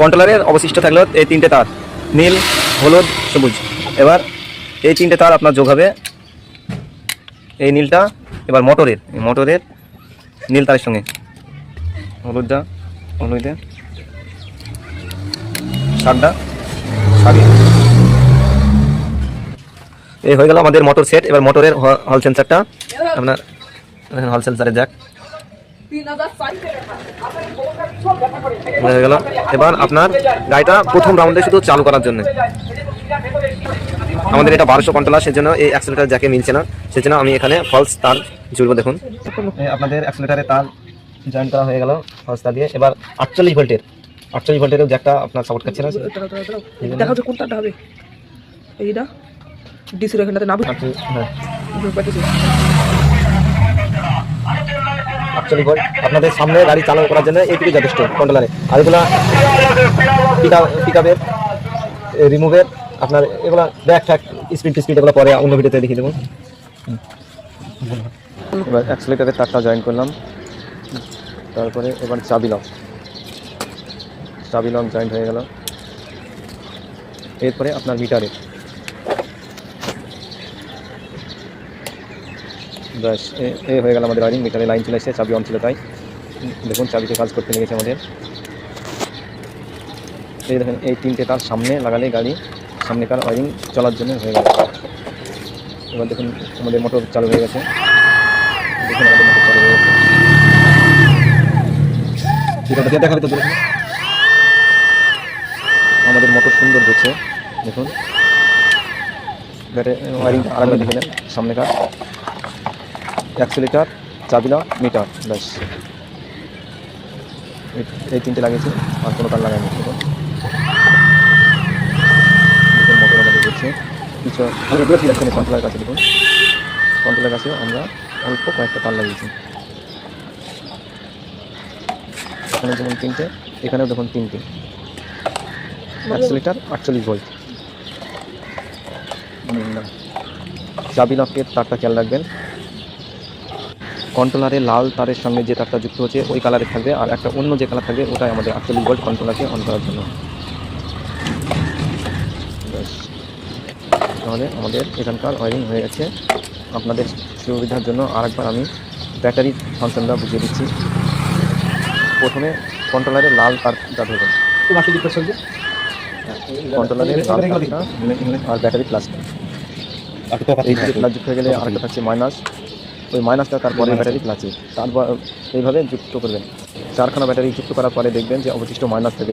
কন্ট্রোলারের অবশিষ্ট থাকল এই তিনটে তার। নীল, হলুদ, সবুজ। এবার এই তিনটে তার আপনার যোগ হবে এই নীলটা, এবার মোটরের। মোটরের নীল তারের সঙ্গে। হলুদটা, হলুদে। শাকে। এই হয়ে গেল আমাদের মোটর সেট। এবার মোটরের হল সেন্সারটা। আপনার, হল সেন্সারে যাক। হয়ে গেল। এবার আপনার গাড়িটা প্রথম রাউন্ডে শুধু চালু করার জন্য। আমাদের এটা বারোশো কন্ট্রোলার সেজন্য এই অ্যাক্সিলেটার যাকে মিলছে না। সেজন্য আমি এখানে ফলস তার জুড়বো দেখুন। আপনাদের অ্যাক্সিলেটারে তার জয়েন করা হয়ে গেল ফলস তার দিয়ে। এবার আটচল্লিশ ভোল্টের আটচল্লিশ ভোল্টেরও জ্যাকটা আপনার সাপোর্ট করছে না। দেখা হচ্ছে কোনটা হবে এইটা ডিসির এখানটাতে আটচল্লিশ হ্যাঁ। আটচল্লিশ ভোল্ট আপনাদের সামনে গাড়ি চালু করার জন্য এইটুকু যথেষ্ট কন্ট্রোলারে। আর এগুলা পিক আপের রিমুভের আপনার এগুলা ব্যাক ফ্যাক স্পিড স্পিড এগুলো পরে অন্য ভিডিওতে দেখিয়ে দেবো। এবার অ্যাক্সিলেটারের তারটা জয়েন করলাম। তারপরে এবার চাবি লক চাবি লক জয়েন্ট হয়ে গেল। এরপরে আপনার মিটারে ব্যাস এ- হয়ে গেল আমাদের ওয়ারিং মিটারে লাইন চলে এসেছে, চাবি অন ছিল তাই। দেখুন, চাবিতে কাজ করতে লেগেছে আমাদের। এই দেখেন, এই তিনটে তার সামনে লাগালে গাড়ি সামনেকার ওয়ারিং চলার জন্য হয়ে গেল। এবার দেখুন, আমাদের মোটর চালু হয়ে গেছে। দেখুন, আমাদের মোটর চালু হয়ে গেছে। দেখাবে তো দূরে আমাদের মোটর সুন্দর হচ্ছে। দেখুন। ব্যাটে ওয়ারিং আরেকবার দেখে নেন সামনেকার অ্যাক্সিলেটার চাবিলা মিটার ব্যাস। এই- তিনটে লাগিয়েছি আর কোনো তার লাগাইনি মোটর আমাদের হচ্ছে কিছু এখানে কন্ট্রোলের কাছে দেখুন। কন্ট্রোলের কাছে আমরা অল্প কয়েকটা তার লাগিয়েছি। এখানে যেমন তিনটে এখানেও দেখুন তিনটে। অ্যাক্সিলেটার আটচল্লিশ ভোল্ট চাবি লকের তারটা খেয়াল রাখবেন। কন্ট্রোলারে লাল তারের সঙ্গে যে তারটা যুক্ত হচ্ছে ওই কালারে থাকবে। আর একটা অন্য যে কালার থাকবে ওটাই আমাদের আটচল্লিশ ভোল্ট কন্ট্রোলারকে অন করার জন্য। তাহলে আমাদের এখানকার ওয়ারিং হয়ে গেছে। আপনাদের সুবিধার জন্য আরেকবার আমি ব্যাটারি ফাংশনটা বুঝিয়ে দিচ্ছি। প্রথমে কন্ট্রোলারে লাল তারটা ধরবেন লাল তারটা আর ব্যাটারি প্লাসটা এই প্লাস যুক্ত হয়ে গেলে আরেকটা থাকছে মাইনাস ওই মাইনাসটা তারপরে ব্যাটারি প্লাসে তারপর এইভাবে যুক্ত করবেন। চারখানা ব্যাটারি যুক্ত করার পরে দেখবেন যে অবশিষ্ট মাইনাস থেকে